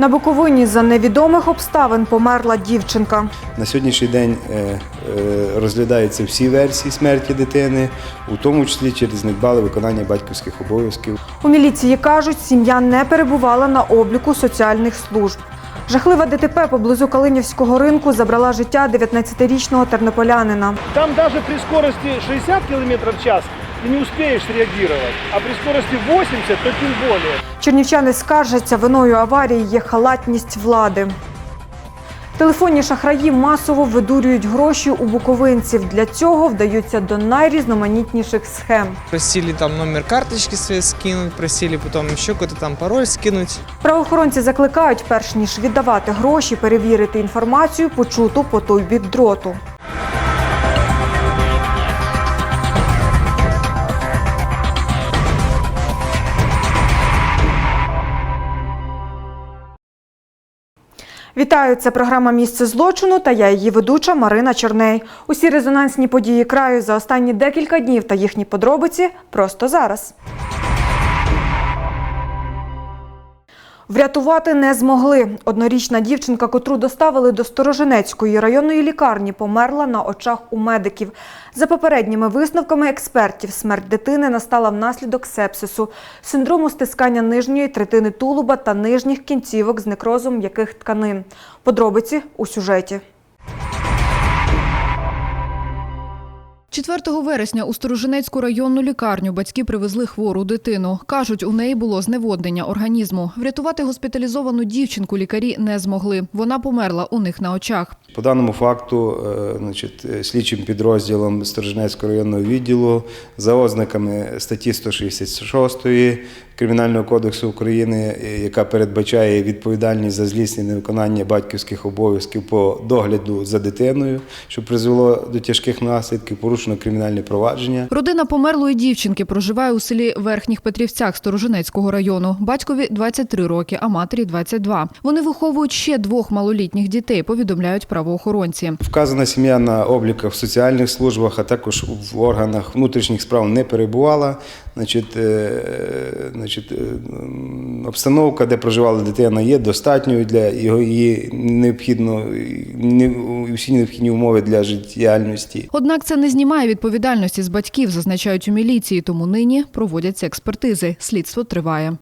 На Буковині за невідомих обставин померла дівчинка. На сьогоднішній день е, е, розглядаються всі версії смерті дитини, у тому числі через недбале виконання батьківських обов'язків. У міліції кажуть, сім'я не перебувала на обліку соціальних служб. Жахлива ДТП поблизу Калинівського ринку забрала життя 19-річного тернополянина. Там даже при скорости 60 км в час ты не успеешь реагировать, а при скорости 80, то тем более. Чернівчани скаржаться, виною аварії є халатність влади. Телефонні шахраї масово видурюють гроші у буковинців. Для цього вдаються до найрізноманітніших схем. Просили там номер карточки своей скинуть, просили потом еще какой-то там пароль скинуть. Правоохоронці закликають, перш ніж віддавати гроші, перевірити інформацію, почуту по той бік дроту. Вітаю, це програма Місце злочину та я її ведуча Марина Чорней. Усі резонансні події краю за останні декілька днів та їхні подробиці просто зараз. Врятувати не змогли. Однорічна дівчинка, котру доставили до Сторожинецької районної лікарні, померла на очах у медиків. За попередніми висновками експертів, смерть дитини настала внаслідок сепсису, синдрому стискання нижньої третини тулуба та нижніх кінцівок з некрозом м'яких тканин. Подробиці у сюжеті. 4 вересня у Сторожинецьку районну лікарню батьки привезли хвору дитину. Кажуть, у неї було зневоднення організму. Врятувати госпіталізовану дівчинку лікарі не змогли. Вона померла у них на очах. По даному факту, е, значить, е, слідчим підрозділом Сторожинецького районного відділу за ознаками статті 166 Кримінального кодексу України, е, яка передбачає відповідальність за злісне невиконання батьківських обов'язків по догляду за дитиною, що призвело до тяжких наслідків, порушено кримінальне провадження. Родина померлої дівчинки проживає у селі Верхніх Петрівцях Сторожинецького району. Батькові 23 роки, а матері 22. Вони виховують ще двох малолітніх дітей, повідомляють правоохоронці. Вказана сім'я на обліках в соціальних службах, а також в органах внутрішніх справ не перебувала. Значить, е, значить, е, обстановка, де проживала дитина, є достатньою для його її необхідно не- всі необхідні умови для життєдіяльності. Однак це не знімає відповідальності з батьків, зазначають у міліції, тому нині проводяться експертизи. Слідство триває.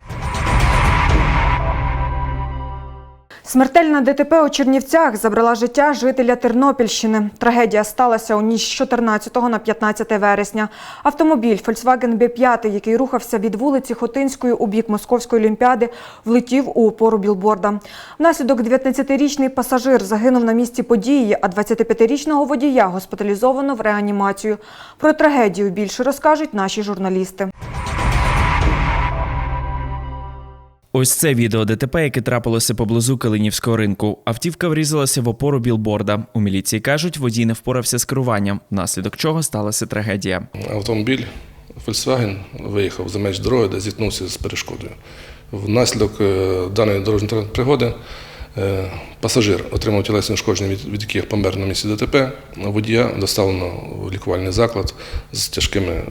Смертельна ДТП у Чернівцях забрала життя жителя Тернопільщини. Трагедія сталася у ніч з 14 на 15 вересня. Автомобіль Volkswagen B5, який рухався від вулиці Хотинської у бік Московської олімпіади, влетів у опору білборда. Внаслідок 19-річний пасажир загинув на місці події, а 25-річного водія госпіталізовано в реанімацію. Про трагедію більше розкажуть наші журналісти. Ось це відео ДТП, яке трапилося поблизу Калинівського ринку. Автівка врізалася в опору білборда. У міліції кажуть, водій не впорався з керуванням, внаслідок чого сталася трагедія. Автомобіль Volkswagen виїхав за меж дороги, де зіткнувся з перешкодою. Внаслідок е, даної дорожньої пригоди пасажир отримав тілесні ушкодження, від, яких помер на місці ДТП. Водія доставлено в лікувальний заклад з тяжкими е,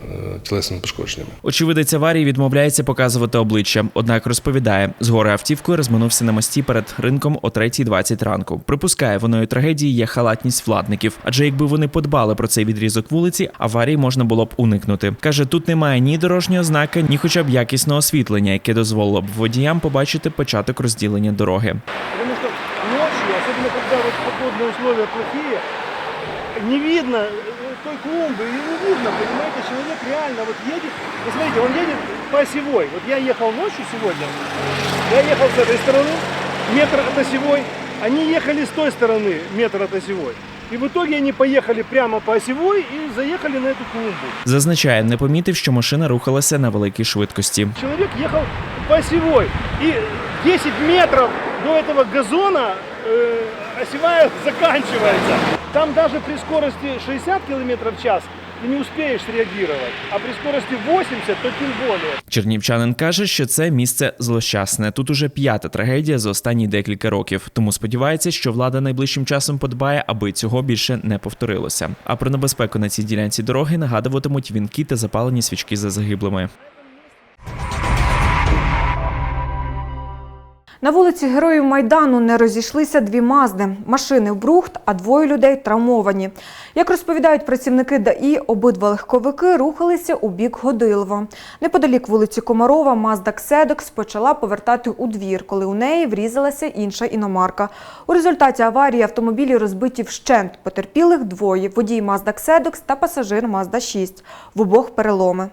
тілесними пошкодженнями. Очевидець аварії відмовляється показувати обличчя, однак розповідає, згори автівкою розминувся на мості перед ринком о 3.20 ранку. Припускає, виною трагедії є халатність владників, адже якби вони подбали про цей відрізок вулиці, аварії можна було б уникнути. Каже, тут немає ні дорожнього знака, ні хоча б якісного освітлення, яке дозволило б водіям побачити початок розділення дороги. Потому что ночью, особенно когда вот погодные условия плохие, не видно э, той клумбы, и не видно, понимаете, человек реально вот едет, вы смотрите, он едет по осевой. Вот я ехал ночью сегодня, я ехал с этой стороны, метр от осевой, они ехали с той стороны, метр от осевой. И в итоге они поехали прямо по осевой и заехали на эту клумбу. Зазначає, не помітив, що машина рухалася на великій швидкості. Человек ехал по осевой. И 10 метров до этого газона э, осевая заканчивается. Там даже при скорости 60 км в час ты не успеешь реагировать. А при скорости 80, то тем более. Чернівчанин каже, що це місце злощасне. Тут уже п'ята трагедія за останні декілька років. Тому сподівається, що влада найближчим часом подбає, аби цього більше не повторилося. А про небезпеку на цій ділянці дороги нагадуватимуть вінки та запалені свічки за загиблими. На вулиці Героїв Майдану не розійшлися дві мазди. Машини в брухт, а двоє людей травмовані. Як розповідають працівники ДАІ, обидва легковики рухалися у бік Годилова. Неподалік вулиці Комарова Мазда Кседокс почала повертати у двір, коли у неї врізалася інша іномарка. У результаті аварії автомобілі розбиті вщент. Потерпілих двоє – водій Мазда Кседокс та пасажир Мазда 6. В обох переломи.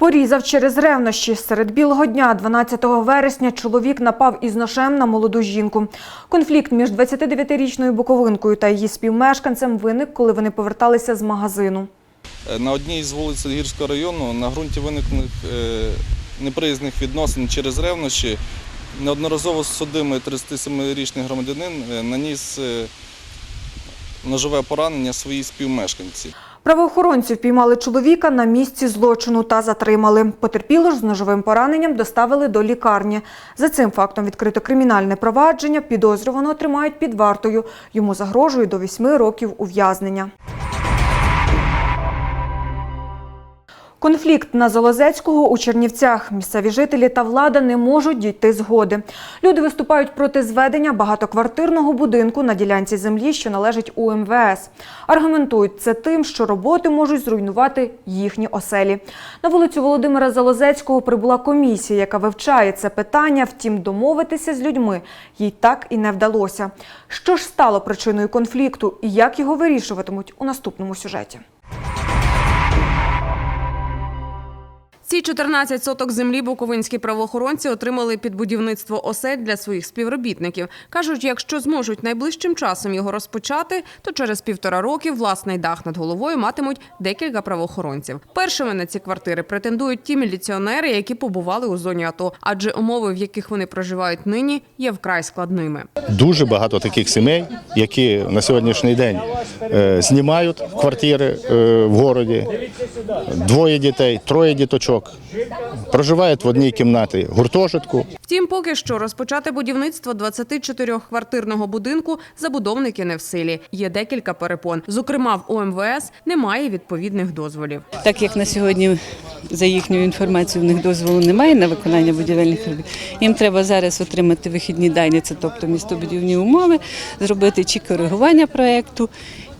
Порізав через ревнощі. Серед білого дня, 12 вересня, чоловік напав із ножем на молоду жінку. Конфлікт між 29-річною Буковинкою та її співмешканцем виник, коли вони поверталися з магазину. Е, На одній з вулиць Гірського району на ґрунті виникних е, неприязних відносин через ревнощі неодноразово судимий 37-річний громадянин е, наніс ножове поранення своїй співмешканці. Правоохоронці впіймали чоловіка на місці злочину та затримали. Потерпіло ж з ножовим пораненням доставили до лікарні. За цим фактом відкрито кримінальне провадження. Підозрюваного тримають під вартою. Йому загрожує до 8 років ув'язнення. Конфлікт на Золозецького у Чернівцях. Місцеві жителі та влада не можуть дійти згоди. Люди виступають проти зведення багатоквартирного будинку на ділянці землі, що належить УМВС. Аргументують це тим, що роботи можуть зруйнувати їхні оселі. На вулицю Володимира Залозецького прибула комісія, яка вивчає це питання. Втім, домовитися з людьми їй так і не вдалося. Що ж стало причиною конфлікту і як його вирішуватимуть у наступному сюжеті? Ці 14 соток землі буковинські правоохоронці отримали під будівництво осель для своїх співробітників. Кажуть, якщо зможуть найближчим часом його розпочати, то через півтора роки власний дах над головою матимуть декілька правоохоронців. Першими на ці квартири претендують ті міліціонери, які побували у зоні АТО, адже умови, в яких вони проживають нині, є вкрай складними. Дуже багато таких сімей, які на сьогоднішній день е, знімають квартири е, в городі. Двоє дітей, троє діточок. Проживають в одній кімнаті гуртожитку. Втім, поки що розпочати будівництво 24-квартирного будинку забудовники не в силі. Є декілька перепон. Зокрема, в ОМВС немає відповідних дозволів. Так як на сьогодні, за їхньою інформацією, в них дозволу немає на виконання будівельних робіт, їм треба зараз отримати вихідні дані, це тобто містобудівні умови, зробити чи коригування проєкту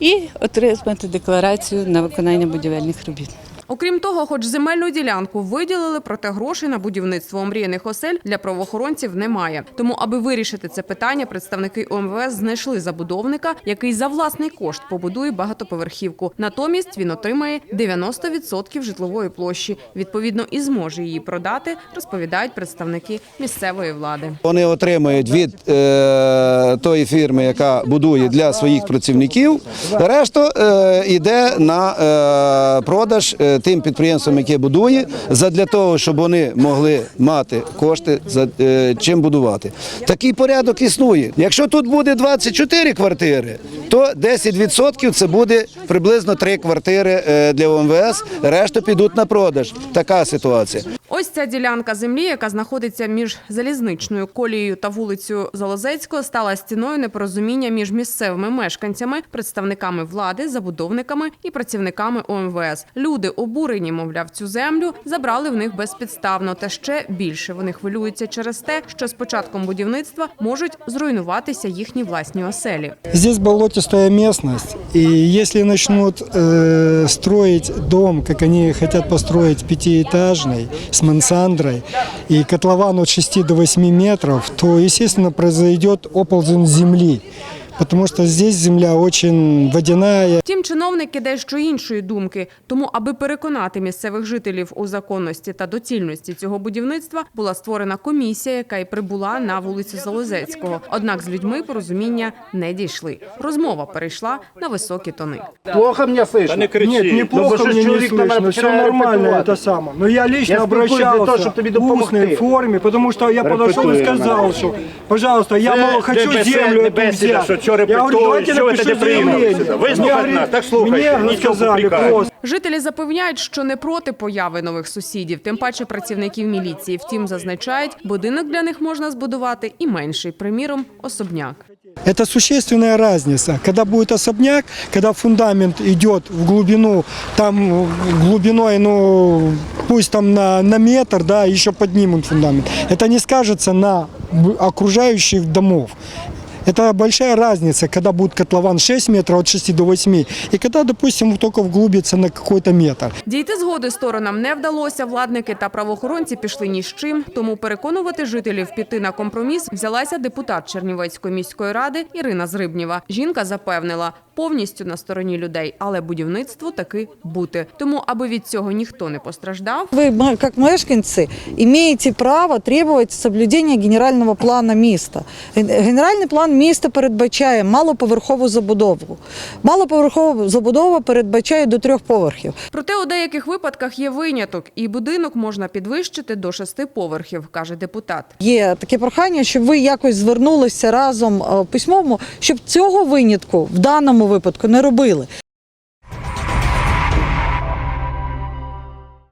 і отримати декларацію на виконання будівельних робіт. Окрім того, хоч земельну ділянку виділили, проте грошей на будівництво омріяних осель для правоохоронців немає. Тому, аби вирішити це питання, представники ОМВС знайшли забудовника, який за власний кошт побудує багатоповерхівку. Натомість він отримає 90% житлової площі. Відповідно, і зможе її продати, розповідають представники місцевої влади. Вони отримують від е, тої фірми, яка будує для своїх працівників. Решта е, йде на е, продаж е, тим підприємствам, яке будує, задля того, щоб вони могли мати кошти за е, чим будувати. Такий порядок існує. Якщо тут буде 24 квартири, то 10% це буде приблизно 3 квартири е, для ОМВС. Решта підуть на продаж. Така ситуація. Ось ця ділянка землі, яка знаходиться між залізничною колією та вулицею Залозецького, стала стіною непорозуміння між місцевими мешканцями, представниками влади, забудовниками і працівниками ОМВС. Люди обурені, мовляв, цю землю забрали в них безпідставно. Та ще більше вони хвилюються через те, що з початком будівництва можуть зруйнуватися їхні власні оселі. Здесь болотистая местность, и если начнут э, строить дом, как они хотят построить пятиэтажный, с мансандрой, и котлован от 6 до 8 метров, то, естественно, произойдет оползень земли, потому что здесь земля очень водяная, Втім, чиновники дещо іншої думки. Тому, аби переконати місцевих жителів у законності та доцільності цього будівництва, була створена комісія, яка й прибула на вулицю Залозецького. Однак з людьми порозуміння не дійшли. Розмова перейшла на високі тони. Плохо меня слышно? Да не кричи. Нет, неплохо мне не слышно, все нормально, это самое. Но я лично Я спілкуюсь для того, обращался щоб тобі в допомогти. устной форме, потому что я подошел и Репетуємо, сказал, навіть. что, пожалуйста, я Це мол, хочу не землю бесед- эту бесіда, взять. що чого Я говорю, репетуєш, давайте що ви напишу тоді приїхали сюди? заявление. Вислухайте Мне, нас, так слухайте, Мне нічого сказали попрекають. просто. Жителі запевняють, що не проти появи нових сусідів, тим паче працівників міліції. Втім, зазначають, будинок для них можна збудувати і менший, приміром, особняк. Это существенная разница. Когда будет особняк, когда фундамент идет в глубину, там глубиной, ну, пусть там на, на метр, да, еще поднимут фундамент. Это не скажется на б- окружающих домов. Это большая разница, когда будет котлован 6 метров от 6 до 8, и когда, допустим, только вглубится на какой-то метр. Дійти згоди сторонам не вдалося. Владники та правоохоронці пішли ні з чим. Тому переконувати жителів піти на компроміс взялася депутат Чернівецької міської ради Ірина Зрибнєва. Жінка запевнила, повністю на стороні людей, але будівництво таки бути. Тому, аби від цього ніхто не постраждав, Вы, м- как мешканцы, имеете право требовать соблюдения генерального плана міста. Генеральний план міста передбачає малоповерхову забудову. Малоповерхова забудова передбачає до трьох поверхів. Проте у деяких випадках є виняток, і будинок можна підвищити до шести поверхів, каже депутат. Є таке прохання, щоб ви якось звернулися разом е, письмово, щоб цього винятку в даному випадку не робили.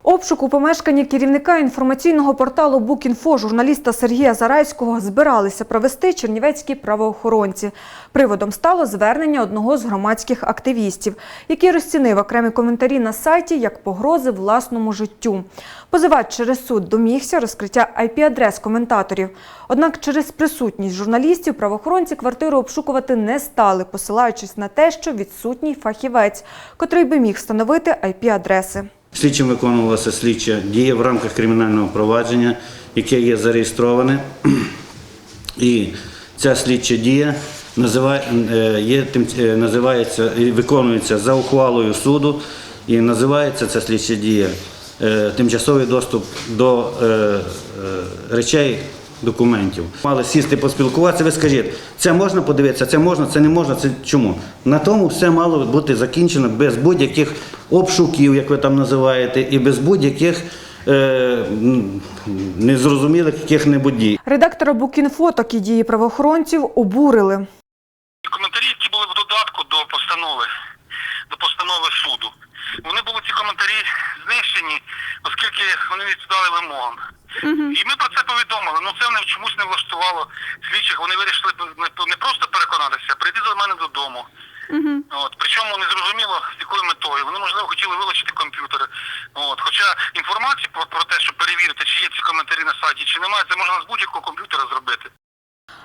Обшук у помешканні керівника інформаційного порталу Букінфо журналіста Сергія Зарайського збиралися провести чернівецькі правоохоронці. Приводом стало звернення одного з громадських активістів, який розцінив окремі коментарі на сайті як погрози власному життю. Позивач через суд домігся розкриття IP-адрес коментаторів. Однак через присутність журналістів правоохоронці квартиру обшукувати не стали, посилаючись на те, що відсутній фахівець, котрий би міг встановити IP-адреси. Слідчим виконувалася слідча дія в рамках кримінального провадження, яке є зареєстроване. І ця слідча дія називає, е, є, е, називається виконується за ухвалою суду і називається ця слідча дія е, тимчасовий доступ до речей. Документів мали сісти поспілкуватися. Ви скажіть, це можна подивитися, це можна, це не можна. Це чому? На тому все мало бути закінчено без будь-яких обшуків, як ви там називаєте, і без будь-яких е, незрозумілих яких-небудь дій. Редактора Букінфо такі дії правоохоронців обурили. коментарі, які були в додатку до постанови, до постанови суду. Вони були ці коментарі знищені, оскільки вони не відповідали вимогам. І ми про це повідомили. Ну це вони чомусь не влаштувало слідчих. Вони вирішили не- не просто переконатися, а прийти до мене додому. От причому не зрозуміло з якою метою. Вони можливо хотіли вилучити комп'ютери. От, хоча інформації про, про те, щоб перевірити, чи є ці коментарі на сайті, чи немає, це можна з будь-якого комп'ютера зробити.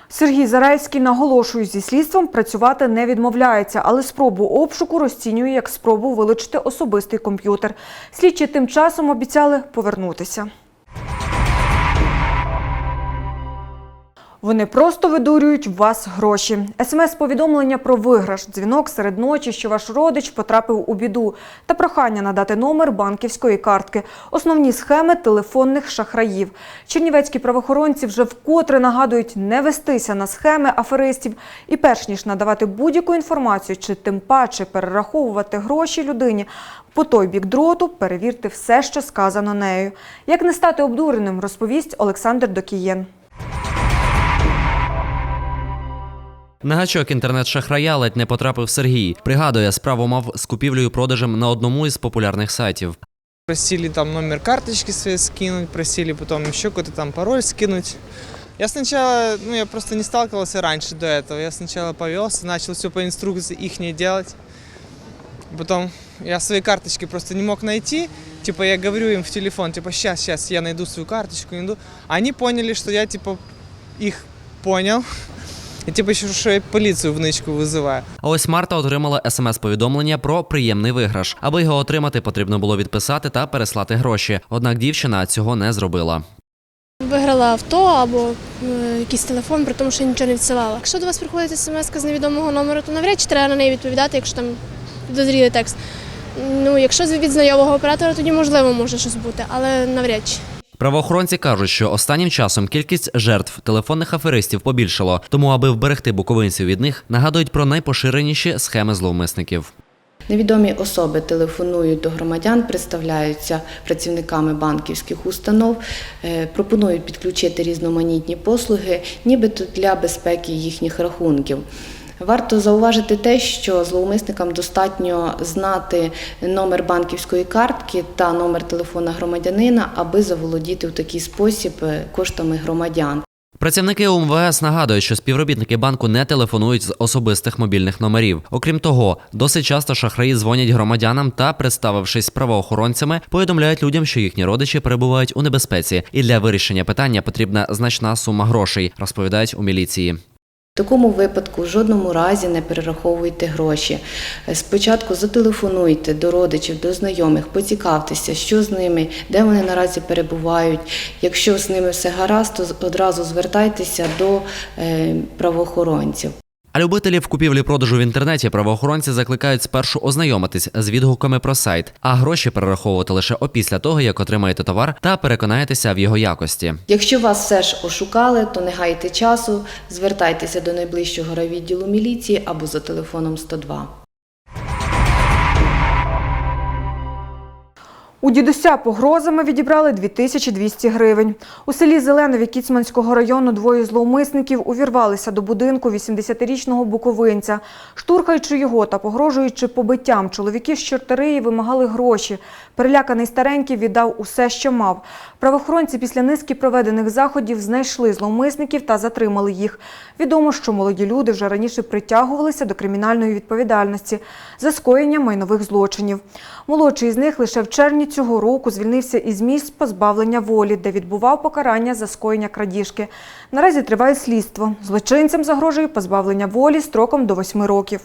Сергій Зарайський наголошує, зі слідством працювати не відмовляється, але спробу обшуку розцінює як спробу вилучити особистий комп'ютер. Слідчі тим часом обіцяли повернутися. Вони просто видурюють в вас гроші. СМС-повідомлення про виграш, дзвінок серед ночі, що ваш родич потрапив у біду, та прохання надати номер банківської картки. Основні схеми телефонних шахраїв. Чернівецькі правоохоронці вже вкотре нагадують не вестися на схеми аферистів і перш ніж надавати будь-яку інформацію чи тим паче перераховувати гроші людині, по той бік дроту перевірте все, що сказано нею. Як не стати обдуреним, розповість Олександр Докієн. На гачок інтернет-шахрая ледь не потрапив Сергій. Пригадує, справу мав з купівлею-продажем на одному із популярних сайтів. Просили там номер карточки своей скинуть, просили потом еще какой-то там пароль скинуть. Я сначала, ну я просто не сталкивался раньше до этого. Я сначала повелся, начал все по инструкции их делать. Потом я свои карточки просто не мог найти. Типа я говорю им в телефон, типа сейчас, сейчас я найду свою карточку, найду. Они поняли, что я типа их понял. И типа еще что я полицию в нычку вызываю. А ось Марта отримала смс-повідомлення про приємний виграш. Аби його отримати, потрібно було відписати та переслати гроші. Однак дівчина цього не зробила. Виграла авто або е, якийсь телефон, при тому, що я нічого не відсилала. Якщо до вас приходить смс з невідомого номеру, то навряд чи треба на неї відповідати, якщо там підозрілий текст. Ну, якщо від знайомого оператора, тоді можливо може щось бути, але навряд чи. Правоохоронці кажуть, що останнім часом кількість жертв телефонних аферистів побільшало, тому аби вберегти буковинців від них, нагадують про найпоширеніші схеми зловмисників. Невідомі особи телефонують до громадян, представляються працівниками банківських установ, е, пропонують підключити різноманітні послуги, нібито для безпеки їхніх рахунків. Варто зауважити те, що зловмисникам достатньо знати номер банківської картки та номер телефона громадянина, аби заволодіти в такий спосіб е, коштами громадян. Працівники УМВС нагадують, що співробітники банку не телефонують з особистих мобільних номерів. Окрім того, досить часто шахраї дзвонять громадянам та, представившись правоохоронцями, повідомляють людям, що їхні родичі перебувають у небезпеці, і для вирішення питання потрібна значна сума грошей, розповідають у міліції. В такому випадку в жодному разі не перераховуйте гроші. Е, Спочатку зателефонуйте до родичів, до знайомих, поцікавтеся, що з ними, де вони наразі перебувають. Якщо з ними все гаразд, то одразу звертайтеся до е, правоохоронців. А любителів купівлі-продажу в інтернеті правоохоронці закликають спершу ознайомитись з відгуками про сайт, а гроші перераховувати лише опісля того, як отримаєте товар та переконаєтеся в його якості. Якщо вас все ж ошукали, то не гайте часу, звертайтеся до найближчого райвідділу міліції або за телефоном 102. У дідуся погрозами відібрали 2200 гривень. У селі Зеленові Кіцманського району двоє зловмисників увірвалися до будинку 80-річного буковинця. Штурхаючи його та погрожуючи побиттям, чоловіки з Чортереї вимагали гроші. Переляканий старенький віддав усе, що мав. Правоохоронці після низки проведених заходів знайшли зловмисників та затримали їх. Відомо, що молоді люди вже раніше притягувалися до кримінальної відповідальності за скоєння майнових злочинів. Молодший з них лише в червні цього року звільнився із місць позбавлення волі, де відбував покарання за скоєння крадіжки. Наразі триває слідство. Злочинцям загрожує позбавлення волі строком до 8 років.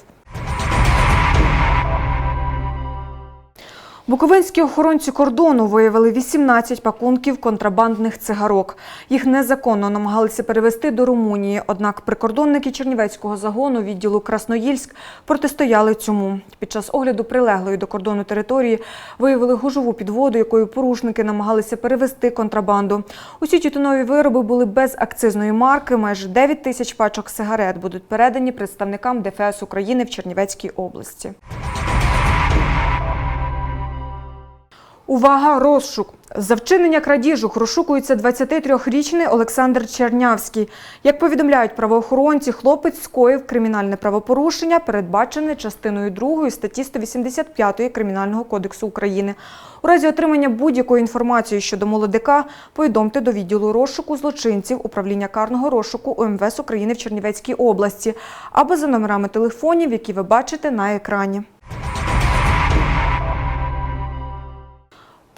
Буковинські охоронці кордону виявили 18 пакунків контрабандних цигарок. Їх незаконно намагалися перевезти до Румунії, однак прикордонники Чернівецького загону відділу Красноїльськ протистояли цьому. Під час огляду прилеглої до кордону території виявили гужову підводу, якою порушники намагалися перевезти контрабанду. Усі тютюнові вироби були без акцизної марки. Майже 9 тисяч пачок сигарет будуть передані представникам ДФС України в Чернівецькій області. Увага, розшук! За вчинення крадіжок розшукується 23-річний Олександр Чернявський. Як повідомляють правоохоронці, хлопець скоїв кримінальне правопорушення, передбачене частиною 2 статті 185 Кримінального кодексу України. У разі отримання будь-якої інформації щодо молодика повідомте до відділу розшуку злочинців управління карного розшуку УМВС України в Чернівецькій області або за номерами телефонів, які ви бачите на екрані.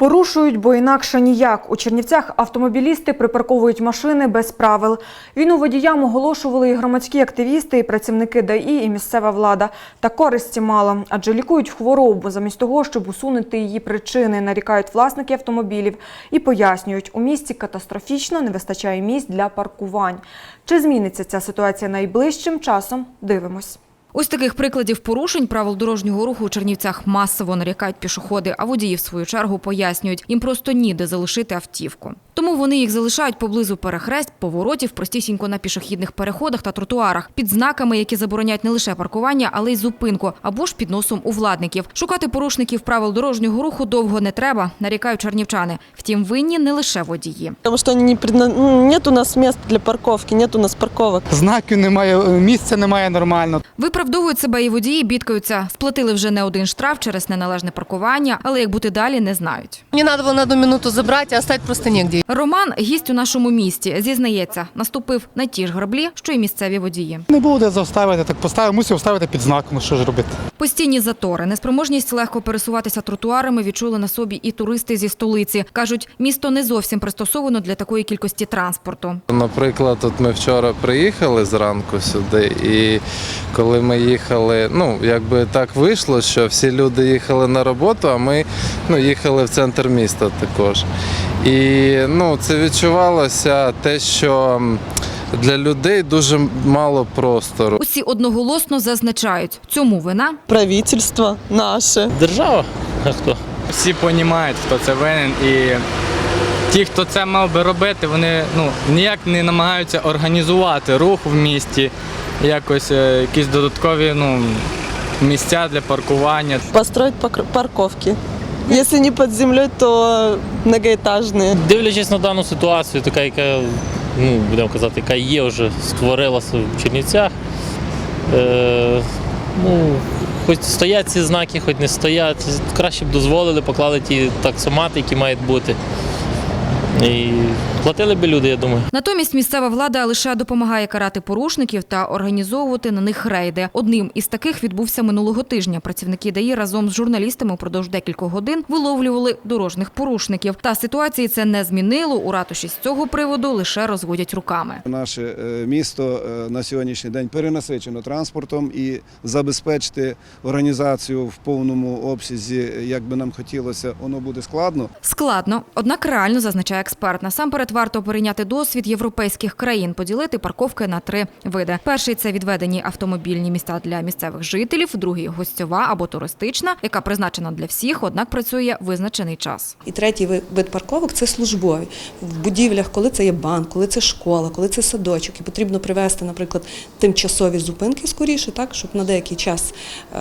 Порушують, бо інакше ніяк. У Чернівцях автомобілісти припарковують машини без правил. Війну водіям оголошували і громадські активісти, і працівники ДАІ, і місцева влада. Та користі мало, адже лікують хворобу замість того, щоб усунути її причини, нарікають власники автомобілів і пояснюють, у місті катастрофічно не вистачає місць для паркувань. Чи зміниться ця ситуація найближчим часом? Дивимось. Ось таких прикладів порушень правил дорожнього руху у Чернівцях масово нарікають пішоходи, а водії в свою чергу пояснюють, їм просто ніде залишити автівку. Тому вони їх залишають поблизу перехрест, поворотів, простісінько на пішохідних переходах та тротуарах, під знаками, які забороняють не лише паркування, але й зупинку, або ж під носом у владників. Шукати порушників правил дорожнього руху довго не треба, нарікають чернівчани. Втім, винні не лише водії. Что они не ну, нет у нас мест для парковки, нет у нас парковок. Знаків немає, місця немає нормально. Виправдовують себе і водії, бідкаються. Сплатили вже не один штраф через неналежне паркування, але як бути далі, не знають. Не надо было на одну минуту забрать, а оставить просто негде. Роман, гість у нашому місті, зізнається, наступив на ті ж граблі, що й місцеві водії. Не було де заставити, так поставив, мусив ставити під знаком, ну що ж робити. Постійні затори, неспроможність легко пересуватися тротуарами відчули на собі і туристи зі столиці. Кажуть, місто не зовсім пристосовано для такої кількості транспорту. Наприклад, от ми вчора приїхали зранку сюди, і коли ми їхали, ну якби так вийшло, що всі люди їхали на роботу, а ми ну, їхали в центр міста також. І ну, це відчувалося те, що для людей дуже мало простору. Усі одноголосно зазначають, цьому вина Правительство наше. Держава? А хто? Всі розуміють, хто це винен, і ті, хто це мав би робити, вони ну, ніяк не намагаються організувати рух в місті, якось е, якісь додаткові ну, місця для паркування. Построить пак- парковки. Если не під землею, то многоэтажні. Дивлячись на дану ситуацію, така, яка, ну, будемо казати, яка є вже створилася в Чернівцях. Е, ну, хоч стоять ці знаки, хоч не стоять. Краще б дозволили, поклали ті таксомати, які мають бути. І Платили би люди, я думаю. Натомість місцева влада лише допомагає карати порушників та організовувати на них рейди. Одним із таких відбувся минулого тижня. Працівники ДАІ разом з журналістами упродовж декількох годин виловлювали дорожніх порушників. Та ситуації це не змінило. У ратуші з цього приводу лише розводять руками. Наше е, місто е, на сьогоднішній день перенасичено транспортом і забезпечити організацію в повному обсязі, як би нам хотілося, воно буде складно. Складно, однак реально зазначає експерт. Насамперед варто перейняти досвід європейських країн, поділити парковки на три види. Перший це відведені автомобільні міста для місцевих жителів, другий гостьова або туристична, яка призначена для всіх, однак працює визначений час. І третій ви- вид парковок це службові в будівлях, коли це є банк, коли це школа, коли це садочок, і потрібно привести, наприклад, тимчасові зупинки скоріше, так щоб на деякий час е,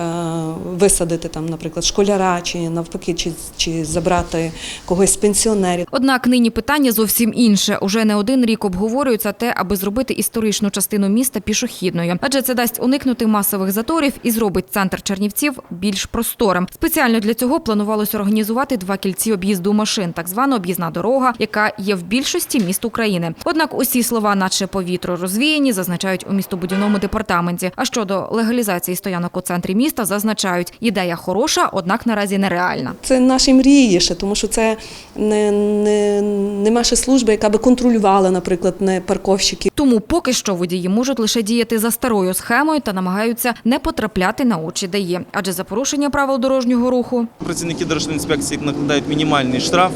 висадити там, наприклад, школяра, чи навпаки, чи, чи забрати когось з пенсіонерів. Однак нині питання зовсім інше. Уже не один рік обговорюється те, аби зробити історичну частину міста пішохідною, адже це дасть уникнути масових заторів і зробить центр Чернівців більш просторим. Спеціально для цього планувалось організувати два кільці об'їзду машин, так звана об'їзна дорога, яка є в більшості міст України. Однак усі слова, наче повітря розвіяні, зазначають у містобудівному департаменті. А щодо легалізації стоянок у центрі міста, зазначають, ідея хороша, однак наразі нереальна. Це наші мрії ще, тому що це не, не, нема ще служби, яка би контролювала, наприклад, не парковщиків. Тому поки що водії можуть лише діяти за старою схемою та намагаються не потрапляти на очі дає. Адже за порушення правил дорожнього руху Працівники Держінспекції накладають мінімальний штраф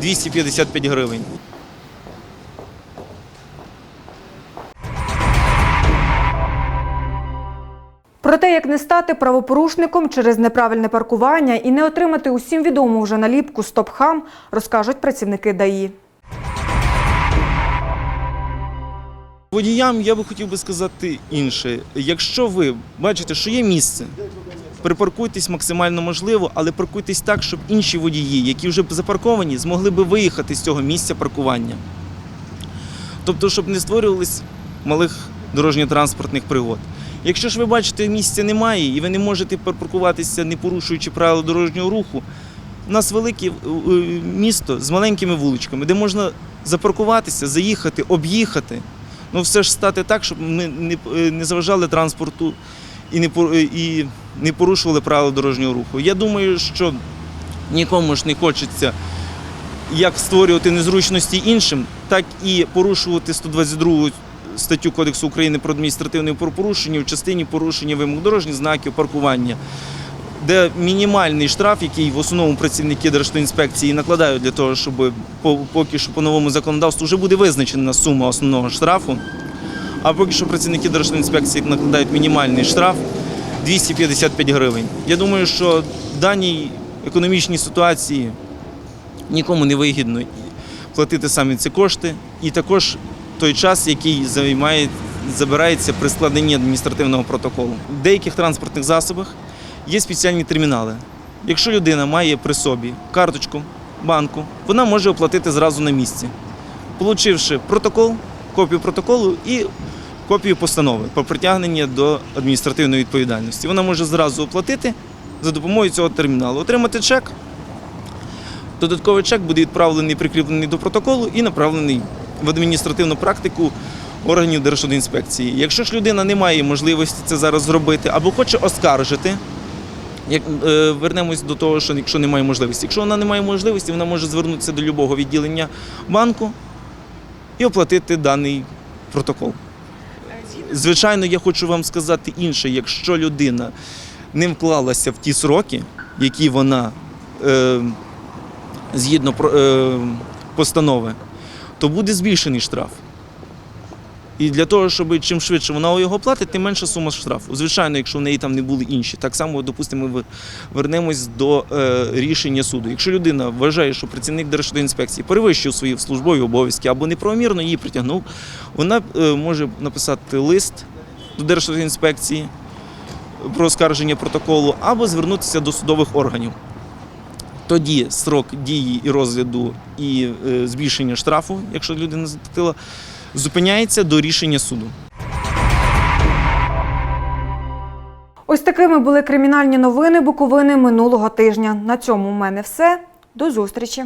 255 гривень. Про те, як не стати правопорушником через неправильне паркування і не отримати усім відому вже наліпку «Стоп-хам», розкажуть працівники ДАІ. Водіям я би хотів би сказати інше. Якщо ви бачите, що є місце, припаркуйтесь максимально можливо, але паркуйтесь так, щоб інші водії, які вже запарковані, змогли би виїхати з цього місця паркування. Тобто, щоб не створювались малих дорожньо-транспортних пригод. Якщо ж ви бачите, місця немає і ви не можете паркуватися, не порушуючи правила дорожнього руху, у нас велике е, е, місто з маленькими вуличками, де можна запаркуватися, заїхати, об'їхати. Ну, все ж стати так, щоб ми не, е, не заважали транспорту і не, е, і не порушували правила дорожнього руху. Я думаю, що нікому ж не хочеться як створювати незручності іншим, так і порушувати 122 статтю Кодексу України про адміністративне правопорушення в частині порушення вимог дорожніх знаків, паркування, де мінімальний штраф, який в основному працівники Держінспекції накладають для того, щоб поки що по новому законодавству вже буде визначена сума основного штрафу. А поки що працівники Держінспекції накладають мінімальний штраф 255 гривень. Я думаю, що в даній економічній ситуації нікому не вигідно платити саме ці кошти, і також той час, який займає, забирається при складенні адміністративного протоколу. В деяких транспортних засобах є спеціальні термінали. Якщо людина має при собі карточку банку, вона може оплатити зразу на місці, получивши протокол, копію протоколу і копію постанови про притягнення до адміністративної відповідальності. Вона може зразу оплатити за допомогою цього терміналу, отримати чек. Додатковий чек буде відправлений, прикріплений до протоколу і направлений в адміністративну практику органів Держінспекції. Якщо ж людина не має можливості це зараз зробити або хоче оскаржити, як, е, вернемось до того, що якщо немає можливості. Якщо вона не має можливості, вона може звернутися до любого відділення банку і оплатити даний протокол. Звичайно, я хочу вам сказати інше, якщо людина не вклалася в ті сроки, які вона е, згідно е, постанови, то буде збільшений штраф. І для того, щоб чим швидше вона його платить, тим менша сума штрафу. Звичайно, якщо в неї там не були інші. Так само, допустимо, ми вернемось до е, рішення суду. Якщо людина вважає, що працівник Держінспекції перевищив свої службові обов'язки або неправомірно її притягнув, вона е, може написати лист до Держінспекції про оскарження протоколу або звернутися до судових органів. Тоді срок дії і розгляду і е, збільшення штрафу, якщо людина заплатила, зупиняється до рішення суду. Ось такими були кримінальні новини Буковини минулого тижня. На цьому у мене все. До зустрічі.